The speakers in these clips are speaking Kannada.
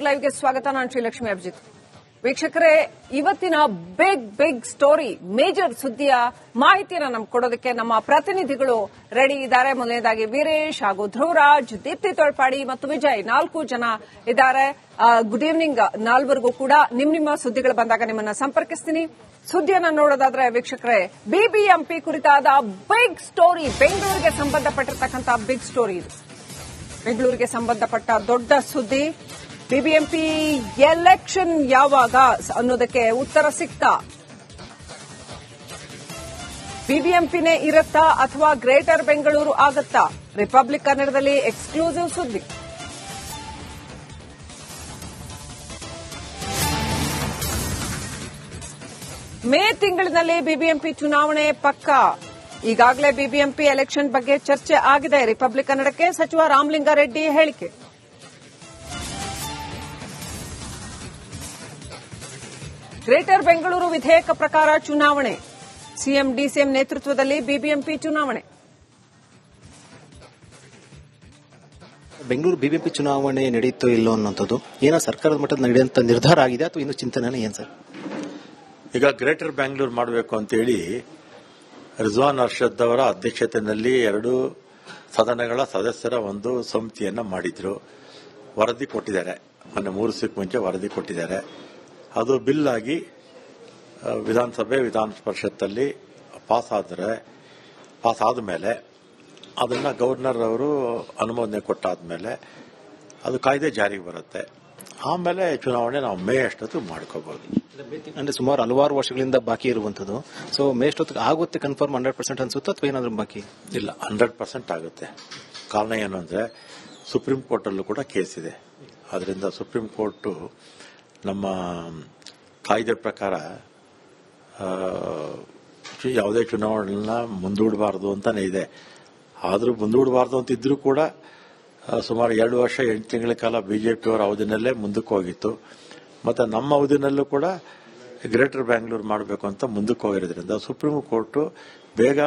ಬೆಂಗಳೂರು ಲೈವ್ಗೆ ಸ್ವಾಗತ. ನಾನು ಶ್ರೀಲಕ್ಷ್ಮಿ ಅಭಿಜಿತ್. ವೀಕ್ಷಕರೇ, ಇವತ್ತಿನ ಬಿಗ್ ಬಿಗ್ ಸ್ಟೋರಿ ಮೇಜರ್ ಸುದ್ದಿಯ ಮಾಹಿತಿಯನ್ನು ನಮ್ಗೆ ಕೊಡೋದಕ್ಕೆ ನಮ್ಮ ಪ್ರತಿನಿಧಿಗಳು ರೆಡಿ ಇದ್ದಾರೆ. ಮೊದಲನೇದಾಗಿ ವೀರೇಶ್ ಹಾಗೂ ಧ್ರುವರಾಜ್, ದೀಪ್ತಿ ತೋಳ್ಪಾಡಿ ಮತ್ತು ವಿಜಯ್ ನಾಲ್ಕು ಜನ ಇದ್ದಾರೆ. ಗುಡ್ ಈವ್ನಿಂಗ್ ನಾಲ್ವರಿಗೂ ಕೂಡ ನಿಮ್ ನಿಮ್ಮ ಸುದ್ದಿಗಳು ಬಂದಾಗ ನಿಮ್ಮನ್ನ ಸಂಪರ್ಕಿಸ್ತೀನಿ. ಸುದ್ದಿಯನ್ನ ನೋಡೋದಾದ್ರೆ ವೀಕ್ಷಕರೇ ಬಿಬಿಎಂಪಿ ಕುರಿತಾದ ಬಿಗ್ ಸ್ಟೋರಿ ಬೆಂಗಳೂರಿಗೆ ಸಂಬಂಧಪಟ್ಟಿರ್ತಕ್ಕಂಥ ಬಿಗ್ ಸ್ಟೋರಿ ಇದು. ಬೆಂಗಳೂರಿಗೆ ಸಂಬಂಧಪಟ್ಟ ದೊಡ್ಡ ಸುದ್ದಿ. ಬಿಬಿಎಂಪಿ ಎಲೆಕ್ಷನ್ ಯಾವಾಗ ಅನ್ನೋದಕ್ಕೆ ಉತ್ತರ ಸಿಕ್ತಾ ಬಿಬಿಎಂಪಿನೇ ಇರುತ್ತಾ ಅಥವಾ ಗ್ರೇಟರ್ ಬೆಂಗಳೂರು ಆಗತ್ತಾ? ರಿಪಬ್ಲಿಕ್ ಕನ್ನಡದಲ್ಲಿ ಎಕ್ಸ್ಕ್ಲೂಸಿವ್ ಸುದ್ದಿ. ಮೇ ತಿಂಗಳಿನಲ್ಲಿ ಬಿಬಿಎಂಪಿ ಚುನಾವಣೆ ಪಕ್ಕ. ಈಗಾಗಲೇ ಬಿಬಿಎಂಪಿ ಎಲೆಕ್ಷನ್ ಬಗ್ಗೆ ಚರ್ಚೆ ಆಗಿದೆ. ರಿಪಬ್ಲಿಕ್ ಕನ್ನಡಕ್ಕೆ ಸಚಿವ ರಾಮಲಿಂಗಾರೆಡ್ಡಿ ಹೇಳಿಕೆ. ಗ್ರೇಟರ್ ಬೆಂಗಳೂರು ವಿಧೇಯಕ ಪ್ರಕಾರ ಚುನಾವಣೆ. ಸಿಎಂ ಡಿಸಿಎಂ ನೇತೃತ್ವದಲ್ಲಿ ಬಿಬಿಎಂಪಿ ಚುನಾವಣೆ. ಬೆಂಗಳೂರು ಬಿಬಿಎಂಪಿ ಚುನಾವಣೆ ನಡೆಯುತ್ತೋ ಇಲ್ಲೋ ಅನ್ನೋಂಥದ್ದು ಏನೋ ಸರ್ಕಾರದ ಮಟ್ಟದ ನಡೆಯುವಂತ ನಿರ್ಧಾರ ಆಗಿದೆ ಅಥವಾ ಇನ್ನು ಚಿಂತನೆ ಏನ್ ಸರ್? ಈಗ ಗ್ರೇಟರ್ ಬೆಂಗಳೂರು ಮಾಡಬೇಕು ಅಂತೇಳಿ ರಿಜ್ವಾನ್ ಅರ್ಷದ್ ಅವರ ಅಧ್ಯಕ್ಷತೆಯಲ್ಲಿ ಎರಡು ಸದನಗಳ ಸದಸ್ಯರ ಒಂದು ಸಮಿತಿಯನ್ನ ಮಾಡಿದ್ರು. ವರದಿ ಕೊಟ್ಟಿದ್ದಾರೆ. ಮೊನ್ನೆ ಮೂರು ಸಿಕ್ಕ ಮುಂಚೆ ವರದಿ ಕೊಟ್ಟಿದ್ದಾರೆ. ಅದು ಬಿಲ್ ಆಗಿ ವಿಧಾನಸಭೆ ವಿಧಾನ ಪರಿಷತ್ತಲ್ಲಿ ಪಾಸ್ ಆದರೆ ಪಾಸ್ ಆದಮೇಲೆ ಅದನ್ನ ಗವರ್ನರ್ ಅವರು ಅನುಮೋದನೆ ಕೊಟ್ಟಾದ್ಮೇಲೆ ಅದು ಕಾಯ್ದೆ ಜಾರಿಗೆ ಬರುತ್ತೆ. ಆಮೇಲೆ ಚುನಾವಣೆ ನಾವು ಮೇ ಅಷ್ಟೊತ್ತು ಮಾಡ್ಕೋಬಹುದು ಅಂದ್ರೆ ಸುಮಾರು ಹಲವಾರು ವರ್ಷಗಳಿಂದ ಬಾಕಿ ಇರುವಂತದ್ದು ಸೊ ಮೇ ಅಷ್ಟೊತ್ತು ಆಗುತ್ತೆ ಕನ್ಫರ್ಮ್ ಹಂಡ್ರೆಡ್ ಪರ್ಸೆಂಟ್ ಅನ್ಸುತ್ತೆ ಅಥವಾ ಏನಾದ್ರು ಬಾಕಿ? ಇಲ್ಲ ಹಂಡ್ರೆಡ್ ಪರ್ಸೆಂಟ್ ಆಗುತ್ತೆ. ಕಾರಣ ಏನು ಅಂದ್ರೆ ಸುಪ್ರೀಂ ಕೋರ್ಟ್ ಅಲ್ಲೂ ಕೂಡ ಕೇಸ್ ಇದೆ. ಅದರಿಂದ ಸುಪ್ರೀಂ ಕೋರ್ಟ್ ನಮ್ಮ ಕಾಯ್ದೆ ಪ್ರಕಾರ ಯಾವುದೇ ಚುನಾವಣೆನ ಮುಂದೂಡಬಾರ್ದು ಅಂತಾನೆ ಇದೆ. ಆದರೂ ಮುಂದೂಡಬಾರ್ದು ಅಂತ ಇದ್ರೂ ಕೂಡ ಸುಮಾರು ಎರಡು ವರ್ಷ, ಎಂಟು ತಿಂಗಳ ಕಾಲ ಬಿಜೆಪಿಯವರ ಅವಧಿನಲ್ಲೇ ಮುಂದಕ್ಕೆ ಹೋಗಿತ್ತು. ಮತ್ತು ನಮ್ಮ ಅವಧಿನಲ್ಲೂ ಕೂಡ ಗ್ರೇಟರ್ ಬ್ಯಾಂಗ್ಳೂರು ಮಾಡಬೇಕು ಅಂತ ಮುಂದಕ್ಕೆ ಹೋಗಿರೋದ್ರಿಂದ ಸುಪ್ರೀಂ ಕೋರ್ಟು ಬೇಗ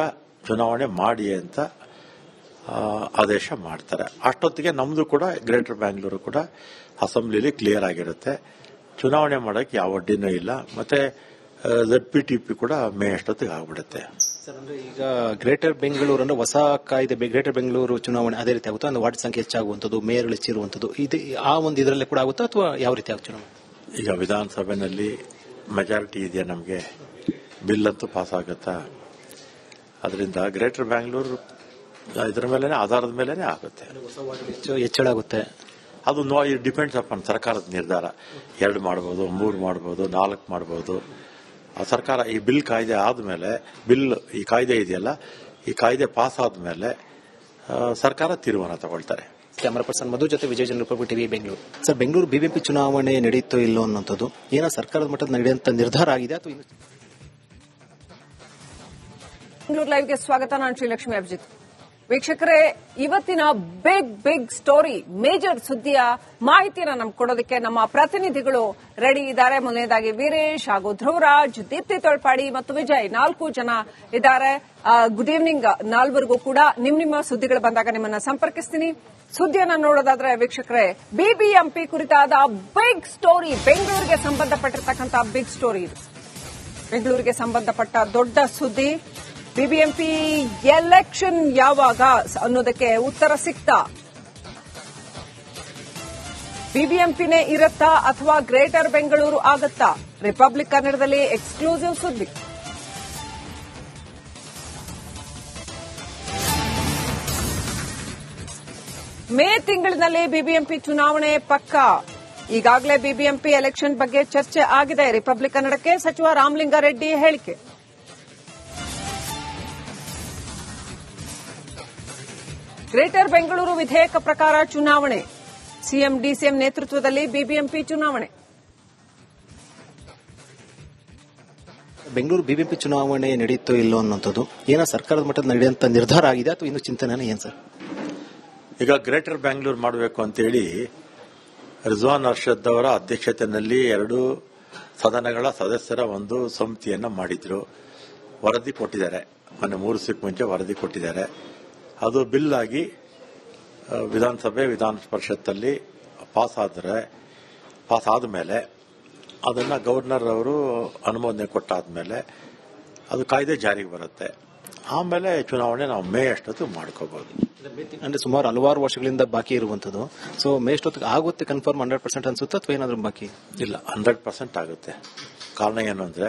ಚುನಾವಣೆ ಮಾಡಿ ಅಂತ ಆದೇಶ ಮಾಡ್ತಾರೆ. ಅಷ್ಟೊತ್ತಿಗೆ ನಮ್ಮದು ಕೂಡ ಗ್ರೇಟರ್ ಬ್ಯಾಂಗ್ಳೂರು ಕೂಡ ಅಸೆಂಬ್ಲಿಲಿ ಕ್ಲಿಯರ್ ಆಗಿರುತ್ತೆ. ಚುನಾವಣೆ ಮಾಡೋಕ್ಕೆ ಯಾವ ಅಡ್ಡಿನೂ ಇಲ್ಲ. ಮತ್ತೆ ಝಡ್ ಪಿ ಟಿ ಪಿ ಕೂಡ ಮೇ ಅಷ್ಟೊತ್ತಿಗೆ ಆಗ್ಬಿಡುತ್ತೆ. ಸರ್ ಅಂದ್ರೆ ಈಗ ಗ್ರೇಟರ್ ಬೆಂಗಳೂರು ಅಂದ್ರೆ ಹೊಸ ಕಾಯ್ದೆ ಗ್ರೇಟರ್ ಬೆಂಗಳೂರು ಚುನಾವಣೆ ಅದೇ ರೀತಿ ಆಗುತ್ತೆ? ಅಂದ್ರೆ ವಾರ್ಡ್ ಸಂಖ್ಯೆ ಹೆಚ್ಚಾಗುವಂಥದ್ದು ಮೇಯರ್ಗಳು ಹೆಚ್ಚಿರುವಂತದ್ದು ಇದು ಆ ಒಂದು ಇದರಲ್ಲೇ ಕೂಡ ಆಗುತ್ತಾ ಅಥವಾ ಯಾವ ರೀತಿ ಆಗುತ್ತೆ ಚುನಾವಣೆ? ಈಗ ವಿಧಾನಸಭೆಯಲ್ಲಿ ಮೆಜಾರಿಟಿ ಇದೆಯಾ ನಮಗೆ? ಬಿಲ್ ಅಂತೂ ಪಾಸ್ ಆಗುತ್ತಾ? ಅದರಿಂದ ಗ್ರೇಟರ್ ಬ್ಯಾಂಗ್ಳೂರು ಇದರ ಮೇಲೆ ಆಧಾರದ ಮೇಲೆ ಆಗುತ್ತೆ. ಹೆಚ್ಚಳ ಆಗುತ್ತೆ ಅದು ನೋ ಇಟ್ ಡಿಪೆಂಡ್ಸ್ ಅಪಾನ್ ಸರ್ಕಾರದ ನಿರ್ಧಾರ. ಎರಡು ಮಾಡ್ಬೋದು ಮೂರು ಮಾಡ್ಬೋದು ನಾಲ್ಕು ಮಾಡ್ಬೋದು. ಆ ಸರ್ಕಾರ ಈ ಬಿಲ್ ಕಾಯ್ದೆ ಆದಮೇಲೆ ಬಿಲ್ ಈ ಕಾಯ್ದೆ ಇದೆಯಲ್ಲ ಈ ಕಾಯ್ದೆ ಪಾಸ್ ಆದಮೇಲೆ ಸರ್ಕಾರ ತೀರ್ಮಾನ ತಗೊಳ್ತಾರೆ. ಕ್ಯಾಮರಾ ಪರ್ಸನ್ ಮಧು ಜೊತೆ Vijaya Janaroopa TV Bengaluru. Sir Bengaluru BBMP ಚುನಾವಣೆ ನಡೆಯುತ್ತೋ ಇಲ್ಲೋ ಅನ್ನೋಂಥದ್ದು ಏನೋ ಸರ್ಕಾರದ ಮಟ್ಟದ ನಡೆಯುವಂತ ನಿರ್ಧಾರ ಆಗಿದೆ ಅಥವಾ ಇನ್ನು ಬೆಂಗಳೂರು ಲೈವ್ಗೆ ಸ್ವಾಗತ. ನಾನು ಶ್ರೀಲಕ್ಷ್ಮಿ ಅಭಿಜಿತ್. ವೀಕ್ಷಕರೇ, ಇವತ್ತಿನ ಬಿಗ್ ಬಿಗ್ ಸ್ಟೋರಿ ಮೇಜರ್ ಸುದ್ದಿಯ ಮಾಹಿತಿಯನ್ನು ನಮ್ಗೆ ಕೊಡೋದಕ್ಕೆ ನಮ್ಮ ಪ್ರತಿನಿಧಿಗಳು ರೆಡಿ ಇದ್ದಾರೆ. ಮೊದಲನೇದಾಗಿ ವೀರೇಶ್ ಹಾಗೂ ಧ್ರುವರಾಜ್, ದೀಪ್ತಿ ತೊಳ್ಪಾಡಿ ಮತ್ತು ವಿಜಯ್ ನಾಲ್ಕು ಜನ ಇದ್ದಾರೆ. ಗುಡ್ ಈವ್ನಿಂಗ್ ನಾಲ್ವರಿಗೂ ಕೂಡ ನಿಮ್ ನಿಮ್ಮ ಸುದ್ದಿಗಳು ಬಂದಾಗ ನಿಮ್ಮನ್ನ ಸಂಪರ್ಕಿಸ್ತೀನಿ. ಸುದ್ದಿಯನ್ನ ನೋಡೋದಾದ್ರೆ ವೀಕ್ಷಕರೇ ಬಿಬಿಎಂಪಿ ಕುರಿತಾದ ಬಿಗ್ ಸ್ಟೋರಿ ಬೆಂಗಳೂರಿಗೆ ಸಂಬಂಧಪಟ್ಟಿರ್ತಕ್ಕಂಥ ಬಿಗ್ ಸ್ಟೋರಿ ಇದು. ಬೆಂಗಳೂರಿಗೆ ಸಂಬಂಧಪಟ್ಟ ದೊಡ್ಡ ಸುದ್ದಿ. ಬಿಬಿಎಂಪಿ ಎಲೆಕ್ಷನ್ ಯಾವಾಗ ಅನ್ನೋದಕ್ಕೆ ಉತ್ತರ ಸಿಕ್ತಾ ಬಿಬಿಎಂಪಿನೇ ಇರುತ್ತಾ ಅಥವಾ ಗ್ರೇಟರ್ ಬೆಂಗಳೂರು ಆಗತ್ತಾ? ರಿಪಬ್ಲಿಕ್ ಕನ್ನಡದಲ್ಲಿ ಎಕ್ಸ್ಕ್ಲೂಸಿವ್ ಸುದ್ದಿ. ಮೇ ತಿಂಗಳಿನಲ್ಲಿ ಬಿಬಿಎಂಪಿ ಚುನಾವಣೆ ಪಕ್ಕ? ಈಗಾಗಲೇ ಬಿಬಿಎಂಪಿ ಎಲೆಕ್ಷನ್ ಬಗ್ಗೆ ಚರ್ಚೆ ಆಗಿದೆ. ರಿಪಬ್ಲಿಕ್ ಕನ್ನಡಕ್ಕೆ ಸಚಿವ ರಾಮಲಿಂಗಾರೆಡ್ಡಿ ಹೇಳಿಕೆ. ಗ್ರೇಟರ್ ಬೆಂಗಳೂರು ವಿಧೇಯಕ ಪ್ರಕಾರ ಚುನಾವಣೆ. ಸಿಎಂ ಡಿಸಿಎಂ ನೇತೃತ್ವದಲ್ಲಿ ಬಿಬಿಎಂಪಿ ಚುನಾವಣೆ. ಬೆಂಗಳೂರು ಬಿಬಿಎಂಪಿ ಚುನಾವಣೆ ನಡೆಯುತ್ತೋ ಇಲ್ಲೋ ಅನ್ನೋಂಥದ್ದು ಏನೋ ಸರ್ಕಾರದ ಮಟ್ಟದ ನಡೆಯುವಂತ ನಿರ್ಧಾರ ಆಗಿದೆ ಅಥವಾ ಇನ್ನು ಚಿಂತನೆ ಏನ್ ಸರ್? ಈಗ ಗ್ರೇಟರ್ ಬೆಂಗಳೂರು ಮಾಡಬೇಕು ಅಂತೇಳಿ ರಿಜ್ವಾನ್ ಅರ್ಷದ್ ಅವರ ಅಧ್ಯಕ್ಷತೆಯಲ್ಲಿ ಎರಡು ಸದನಗಳ ಸದಸ್ಯರ ಒಂದು ಸಮಿತಿಯನ್ನ ಮಾಡಿದ್ರು. ವರದಿ ಕೊಟ್ಟಿದ್ದಾರೆ. ಮೊನ್ನೆ ಮೂರು ಸಿಕ್ಕ ಮುಂಚೆ ವರದಿ ಕೊಟ್ಟಿದ್ದಾರೆ. ಅದು ಬಿಲ್ ಆಗಿ ವಿಧಾನಸಭೆ ವಿಧಾನ ಪರಿಷತ್ತಲ್ಲಿ ಪಾಸ್ ಆದರೆ ಪಾಸ್ ಆದಮೇಲೆ ಅದನ್ನು ಗವರ್ನರ್ ಅವರು ಅನುಮೋದನೆ ಕೊಟ್ಟಾದ್ಮೇಲೆ ಅದು ಕಾಯ್ದೆ ಜಾರಿಗೆ ಬರುತ್ತೆ. ಆಮೇಲೆ ಚುನಾವಣೆ ನಾವು ಮೇ ಅಷ್ಟೊತ್ತು ಮಾಡ್ಕೋಬಹುದು ಅಂದ್ರೆ ಸುಮಾರು ಹಲವಾರು ವರ್ಷಗಳಿಂದ ಬಾಕಿ ಇರುವಂತದ್ದು. ಸೊ ಮೇ ಅಷ್ಟೊತ್ತಿಗೆ ಆಗುತ್ತೆ ಕನ್ಫರ್ಮ್ ಹಂಡ್ರೆಡ್ ಪರ್ಸೆಂಟ್ ಅನ್ಸುತ್ತೆ ಅಥವಾ ಏನಾದರೂ ಬಾಕಿ? ಇಲ್ಲ ಹಂಡ್ರೆಡ್ ಪರ್ಸೆಂಟ್ ಆಗುತ್ತೆ. ಕಾರಣ ಏನು ಅಂದರೆ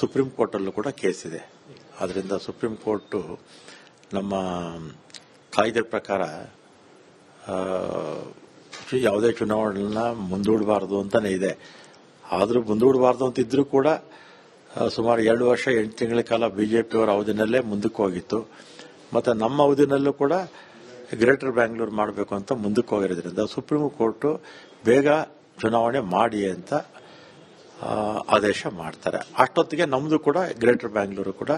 ಸುಪ್ರೀಂ ಕೋರ್ಟಲ್ಲೂ ಕೂಡ ಕೇಸ್ ಇದೆ. ಅದರಿಂದ ಸುಪ್ರೀಂ ಕೋರ್ಟು ನಮ್ಮ ಕಾಯ್ದೆ ಪ್ರಕಾರ ಯಾವುದೇ ಚುನಾವಣೆಗಳನ್ನ ಮುಂದೂಡಬಾರ್ದು ಅಂತಲೇ ಇದೆ. ಆದರೂ ಮುಂದೂಡಬಾರ್ದು ಅಂತ ಇದ್ರೂ ಕೂಡ ಸುಮಾರು ಎರಡು ವರ್ಷ, ಎಂಟು ತಿಂಗಳ ಕಾಲ ಬಿಜೆಪಿಯವರ ಅವಧಿನಲ್ಲೇ ಮುಂದಕ್ಕೆ ಹೋಗಿತ್ತು. ಮತ್ತು ನಮ್ಮ ಅವಧಿನಲ್ಲೂ ಕೂಡ ಗ್ರೇಟರ್ ಬ್ಯಾಂಗ್ಳೂರು ಮಾಡಬೇಕು ಅಂತ ಮುಂದಕ್ಕೆ ಹೋಗಿರೋದ್ರಿಂದ ಸುಪ್ರೀಂ ಕೋರ್ಟು ಬೇಗ ಚುನಾವಣೆ ಮಾಡಿ ಅಂತ ಆದೇಶ ಮಾಡ್ತಾರೆ. ಅಷ್ಟೊತ್ತಿಗೆ ನಮ್ಮದು ಕೂಡ ಗ್ರೇಟರ್ ಬ್ಯಾಂಗ್ಳೂರು ಕೂಡ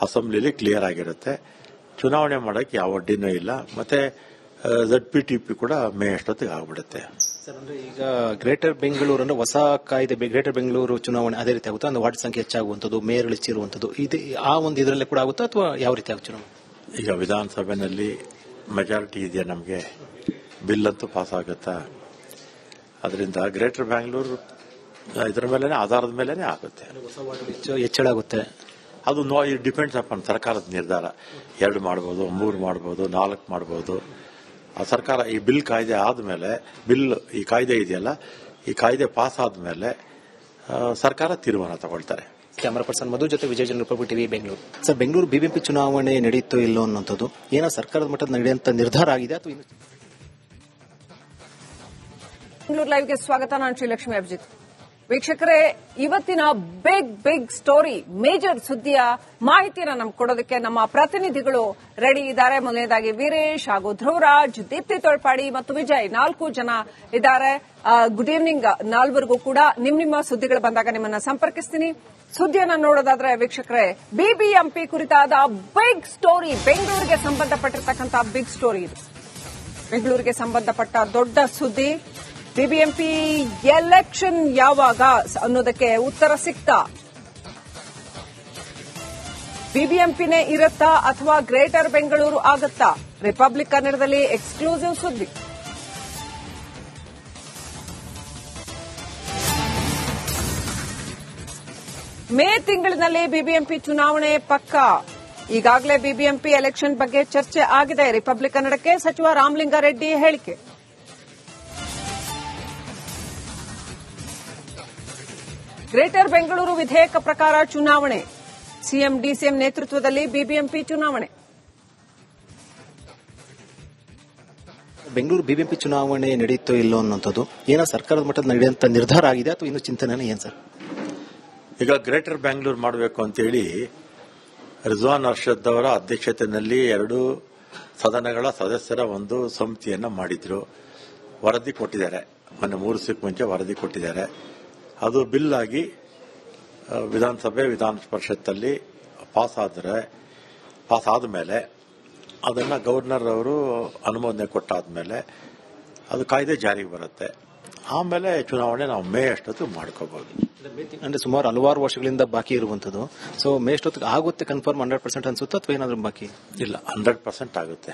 ಅಸೆಂಬ್ಲಿಲಿ ಕ್ಲಿಯರ್ ಆಗಿರುತ್ತೆ. ಚುನಾವಣೆ ಮಾಡೋಕ್ಕೆ ಯಾವ ಅಡ್ಡಿನೂ ಇಲ್ಲ. ಮತ್ತೆ ಝಡ್ ಪಿ ಟಿ ಪಿ ಕೂಡ ಮೇ ಅಷ್ಟೊತ್ತಿಗೆ ಆಗ್ಬಿಡುತ್ತೆ. ಸರ್ ಅಂದ್ರೆ ಈಗ ಗ್ರೇಟರ್ ಬೆಂಗಳೂರು ಅಂದ್ರೆ ಹೊಸ ಕಾಯ್ದೆ ಗ್ರೇಟರ್ ಬೆಂಗಳೂರು ಚುನಾವಣೆ ಅದೇ ರೀತಿ ಆಗುತ್ತಾ? ಅಂದ್ರೆ ವಾರ್ಡ್ ಸಂಖ್ಯೆ ಹೆಚ್ಚಾಗುವಂಥದ್ದು ಮೇಯರ್ ಇಳಿಸಿರುವಂಥದ್ದು ಇದು ಆ ಒಂದು ಇದರಲ್ಲೇ ಕೂಡ ಆಗುತ್ತಾ ಅಥವಾ ಯಾವ ರೀತಿ ಆಗುತ್ತೆ ಚುನಾವಣೆ? ಈಗ ವಿಧಾನಸಭೆಯಲ್ಲಿ ಮೆಜಾರಿಟಿ ಇದೆಯಾ ನಮಗೆ? ಬಿಲ್ ಅಂತೂ ಪಾಸ್ ಆಗುತ್ತಾ? ಅದರಿಂದ ಗ್ರೇಟರ್ ಬ್ಯಾಂಗ್ಳೂರು ಇದರ ಮೇಲೆ ಆಧಾರದ ಮೇಲೆ ಆಗುತ್ತೆ. ಹೆಚ್ಚಳ ಆಗುತ್ತೆ. ಅದು ನೋ ಇಟ್ ಡಿಪೆಂಡ್ಸ್ ಅಪಾನ್ ಸರ್ಕಾರದ ನಿರ್ಧಾರ. ಎರಡು ಮಾಡ್ಬೋದು ಮೂರು ಮಾಡ್ಬೋದು ನಾಲ್ಕು ಮಾಡ್ಬೋದು. ಆ ಸರ್ಕಾರ ಈ ಬಿಲ್ ಕಾಯ್ದೆ ಆದಮೇಲೆ ಬಿಲ್ ಈ ಕಾಯ್ದೆ ಇದೆಯಲ್ಲ ಈ ಕಾಯ್ದೆ ಪಾಸ್ ಆದಮೇಲೆ ಸರ್ಕಾರ ತೀರ್ಮಾನ ತಗೊಳ್ತಾರೆ. ಕ್ಯಾಮರಾ ಪರ್ಸನ್ ಮಧು ಜೊತೆ Vijaya Jana Roopa TV Bengaluru. Sir Bengaluru BBMP ಚುನಾವಣೆ ನಡೆಯುತ್ತೋ ಇಲ್ಲೋ ಅನ್ನೋಂಥದ್ದು ಏನೋ ಸರ್ಕಾರದ ಮಟ್ಟದ ನಡೆಯುವಂತ ನಿರ್ಧಾರ ಆಗಿದೆ ಅಥವಾ ಇನ್ನು ಬೆಂಗಳೂರು ಲೈವ್ಗೆ ಸ್ವಾಗತ ನಾನು ಶ್ರೀಲಕ್ಷ್ಮಿ ಅಭಿಜಿತ್. ವೀಕ್ಷಕರೇ, ಇವತ್ತಿನ ಬಿಗ್ ಬಿಗ್ ಸ್ಟೋರಿ ಮೇಜರ್ ಸುದ್ದಿಯ ಮಾಹಿತಿಯನ್ನ ನಮ್ಗೆ ಕೊಡೋದಕ್ಕೆ ನಮ್ಮ ಪ್ರತಿನಿಧಿಗಳು ರೆಡಿ ಇದ್ದಾರೆ. ಮೊದಲನೇದಾಗಿ ವೀರೇಶ್ ಹಾಗೂ ಧ್ರುವರಾಜ್, ದೀಪ್ತಿ ತೊಳ್ಪಾಡಿ ಮತ್ತು ವಿಜಯ್ ನಾಲ್ಕು ಜನ ಇದ್ದಾರೆ. ಗುಡ್ ಈವ್ನಿಂಗ್ ನಾಲ್ವರಿಗೂ ಕೂಡ ನಿಮ್ ನಿಮ್ಮ ಸುದ್ದಿಗಳು ಬಂದಾಗ ನಿಮ್ಮನ್ನ ಸಂಪರ್ಕಿಸ್ತೀನಿ. ಸುದ್ದಿಯನ್ನ ನೋಡೋದಾದ್ರೆ ವೀಕ್ಷಕರೇ ಬಿಬಿಎಂಪಿ ಕುರಿತಾದ ಬಿಗ್ ಸ್ಟೋರಿ ಬೆಂಗಳೂರಿಗೆ ಸಂಬಂಧಪಟ್ಟಿರ್ತಕ್ಕಂಥ ಬಿಗ್ ಸ್ಟೋರಿ ಇದು. ಬೆಂಗಳೂರಿಗೆ ಸಂಬಂಧಪಟ್ಟ ದೊಡ್ಡ ಸುದ್ದಿ. ಬಿಬಿಎಂಪಿ ಎಲೆಕ್ಷನ್ ಯಾವಾಗ ಅನ್ನೋದಕ್ಕೆ ಉತ್ತರ ಸಿಕ್ತಾ ಬಿಬಿಎಂಪಿನೇ ಇರುತ್ತಾ ಅಥವಾ ಗ್ರೇಟರ್ ಬೆಂಗಳೂರು ಆಗುತ್ತಾ? ರಿಪಬ್ಲಿಕ್ ಕನ್ನಡದಲ್ಲಿ ಎಕ್ಸ್ಕ್ಲೂಸಿವ್ ಸುದ್ದಿ. ಮೇ ತಿಂಗಳಿನಲ್ಲಿ ಬಿಬಿಎಂಪಿ ಚುನಾವಣೆ ಪಕ್ಕ? ಈಗಾಗಲೇ ಬಿಬಿಎಂಪಿ ಎಲೆಕ್ಷನ್ ಬಗ್ಗೆ ಚರ್ಚೆ ಆಗಿದೆ. ರಿಪಬ್ಲಿಕ್ ಕನ್ನಡಕ್ಕೆ ಸಚಿವ ರಾಮಲಿಂಗಾರೆಡ್ಡಿ ಹೇಳಿಕೆ. ಗ್ರೇಟರ್ ಬೆಂಗಳೂರು ವಿಧೇಯಕ ಪ್ರಕಾರ ಚುನಾವಣೆ. ಸಿಎಂ ಡಿಸಿಎಂ ನೇತೃತ್ವದಲ್ಲಿ ಬಿಬಿಎಂಪಿ ಚುನಾವಣೆ. ಬೆಂಗಳೂರು ಬಿಬಿಎಂಪಿ ಚುನಾವಣೆ ನಡೆಯುತ್ತೋ ಇಲ್ಲೋ ಅನ್ನೋಂಥದ್ದು ಏನೋ ಸರ್ಕಾರದ ಮಟ್ಟದ ನಡೆಯುವಂತ ನಿರ್ಧಾರ ಆಗಿದೆ ಅಥವಾ ಇನ್ನು ಚಿಂತನೆ ಏನ್ ಸರ್? ಈಗ ಗ್ರೇಟರ್ ಬೆಂಗಳೂರು ಮಾಡಬೇಕು ಅಂತೇಳಿ ರಿಜ್ವಾನ್ ಅರ್ಷದ್ ಅವರ ಅಧ್ಯಕ್ಷತೆಯಲ್ಲಿ ಎರಡು ಸದನಗಳ ಸದಸ್ಯರ ಒಂದು ಸಮಿತಿಯನ್ನು ಮಾಡಿದ್ರು. ವರದಿ ಕೊಟ್ಟಿದ್ದಾರೆ. ಮೊನ್ನೆ ಮೂರು ಸಿಕ್ಕ ಮುಂಚೆ ವರದಿ ಕೊಟ್ಟಿದ್ದಾರೆ. ಅದು ಬಿಲ್ ಆಗಿ ವಿಧಾನಸಭೆ ವಿಧಾನ ಪರಿಷತ್ತಲ್ಲಿ ಪಾಸ್ ಆದರೆ ಪಾಸ್ ಆದಮೇಲೆ ಅದನ್ನು ಗವರ್ನರ್ ಅವರು ಅನುಮೋದನೆ ಕೊಟ್ಟಾದ್ಮೇಲೆ ಅದು ಕಾಯ್ದೆ ಜಾರಿಗೆ ಬರುತ್ತೆ. ಆಮೇಲೆ ಚುನಾವಣೆ ನಾವು ಮೇ ಅಷ್ಟೊತ್ತು ಮಾಡ್ಕೋಬಹುದು ಅಂದ್ರೆ ಸುಮಾರು ಹಲವಾರು ವರ್ಷಗಳಿಂದ ಬಾಕಿ ಇರುವಂತದ್ದು ಸೊ ಮೇ ಅಷ್ಟೊತ್ತಿಗೆ ಆಗುತ್ತೆ ಕನ್ಫರ್ಮ್ ಹಂಡ್ರೆಡ್ ಪರ್ಸೆಂಟ್ ಅನ್ಸುತ್ತೋ ಅಥವಾ ಏನಾದ್ರು ಬಾಕಿ? ಇಲ್ಲ ಹಂಡ್ರೆಡ್ ಪರ್ಸೆಂಟ್ ಆಗುತ್ತೆ.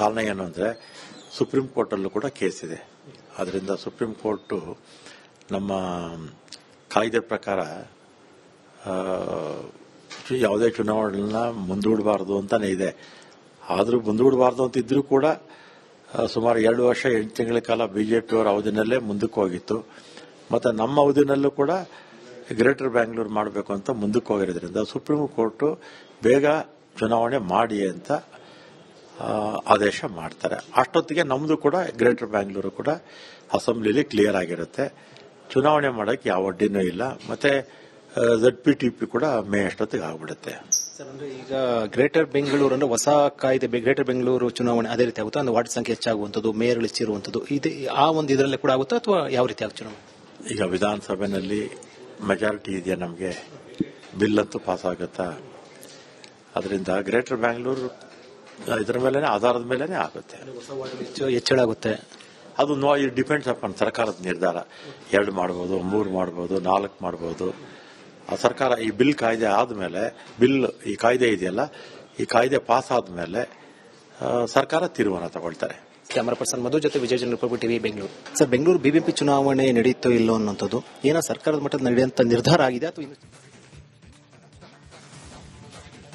ಕಾರಣ ಏನು ಅಂದರೆ ಸುಪ್ರೀಂ ಕೋರ್ಟಲ್ಲೂ ಕೂಡ ಕೇಸ್ ಇದೆ. ಅದರಿಂದ ಸುಪ್ರೀಂ ಕೋರ್ಟು ನಮ್ಮ ಕಾಯ್ದೆ ಪ್ರಕಾರ ಯಾವುದೇ ಚುನಾವಣೆಗಳನ್ನ ಮುಂದೂಡಬಾರ್ದು ಅಂತಲೇ ಇದೆ. ಆದರೂ ಮುಂದೂಡಬಾರ್ದು ಅಂತ ಇದ್ರೂ ಕೂಡ ಸುಮಾರು ಎರಡು ವರ್ಷ, ಎಂಟು ತಿಂಗಳ ಕಾಲ ಬಿಜೆಪಿಯವರ ಅವಧಿನಲ್ಲೇ ಮುಂದಕ್ಕೆ ಹೋಗಿತ್ತು. ಮತ್ತು ನಮ್ಮ ಅವಧಿನಲ್ಲೂ ಕೂಡ ಗ್ರೇಟರ್ ಬ್ಯಾಂಗ್ಳೂರು ಮಾಡಬೇಕು ಅಂತ ಮುಂದಕ್ಕೆ ಹೋಗಿರೋದ್ರಿಂದ ಸುಪ್ರೀಂ ಕೋರ್ಟು ಬೇಗ ಚುನಾವಣೆ ಮಾಡಿ ಅಂತ ಆದೇಶ ಮಾಡ್ತಾರೆ. ಅಷ್ಟೊತ್ತಿಗೆ ನಮ್ಮದು ಕೂಡ ಗ್ರೇಟರ್ ಬ್ಯಾಂಗ್ಳೂರು ಕೂಡ ಅಸೆಂಬ್ಲಿಲಿ ಕ್ಲಿಯರ್ ಆಗಿರುತ್ತೆ. ಚುನಾವಣೆ ಮಾಡೋಕ್ಕೆ ಯಾವ ಅಡ್ಡಿನೂ ಇಲ್ಲ. ಮತ್ತೆ ಝಡ್ ಪಿ ಟಿ ಪಿ ಕೂಡ ಮೇ ಅಷ್ಟೊತ್ತಿಗೆ ಆಗ್ಬಿಡುತ್ತೆ. ಸರ್ ಅಂದ್ರೆ ಈಗ ಗ್ರೇಟರ್ ಬೆಂಗಳೂರು ಅಂದ್ರೆ ಹೊಸ ಕಾಯ್ದೆ ಗ್ರೇಟರ್ ಬೆಂಗಳೂರು ಚುನಾವಣೆ ಅದೇ ರೀತಿ ಆಗುತ್ತಾ? ಅಂದ್ರೆ ವಾರ್ಡ್ ಸಂಖ್ಯೆ ಹೆಚ್ಚಾಗುವಂಥದ್ದು ಮೇಯರ್ ಹೆಚ್ಚಿರುವಂತದ್ದು ಇದು ಆ ಒಂದು ಇದರಲ್ಲೇ ಕೂಡ ಆಗುತ್ತಾ ಅಥವಾ ಯಾವ ರೀತಿ ಆಗುತ್ತೆ ಚುನಾವಣೆ? ಈಗ ವಿಧಾನಸಭೆಯಲ್ಲಿ ಮೆಜಾರಿಟಿ ಇದೆಯಾ ನಮಗೆ? ಬಿಲ್ ಅಂತೂ ಪಾಸ್ ಆಗುತ್ತಾ? ಅದರಿಂದ ಗ್ರೇಟರ್ ಬ್ಯಾಂಗ್ಳೂರು ಇದರ ಮೇಲೆ ಆಧಾರದ ಮೇಲೆ ಆಗುತ್ತೆ. ಹೆಚ್ಚಳ ಆಗುತ್ತೆ. ಅದು ನೋ ಇಟ್ ಡಿಪೆಂಡ್ಸ್ ಅಪಾನ್ ಸರ್ಕಾರದ ನಿರ್ಧಾರ. ಎರಡು ಮಾಡ್ಬೋದು, ಮೂರು ಮಾಡ್ಬೋದು, ನಾಲ್ಕು ಮಾಡ್ಬೋದು. ಆ ಸರ್ಕಾರ ಈ ಬಿಲ್ ಕಾಯ್ದೆ ಆದಮೇಲೆ, ಬಿಲ್ ಈ ಕಾಯ್ದೆ ಇದೆಯಲ್ಲ, ಈ ಕಾಯ್ದೆ ಪಾಸ್ ಆದಮೇಲೆ ಸರ್ಕಾರ ತೀರ್ಮಾನ ತಗೊಳ್ತಾರೆ. ಕ್ಯಾಮರಾ ಪರ್ಸನ್ ಮಧು ಜೊತೆ Vijaya Jana republic TV Bengaluru. Sir, Bengaluru BBP ಚುನಾವಣೆ ನಡೆಯುತ್ತೋ ಇಲ್ಲೋ ಅನ್ನೋಂಥದ್ದು, ಏನೋ ಸರ್ಕಾರದ ಮಟ್ಟದ ನಡೆಯುವಂತ ನಿರ್ಧಾರ ಆಗಿದೆ ಅಥವಾ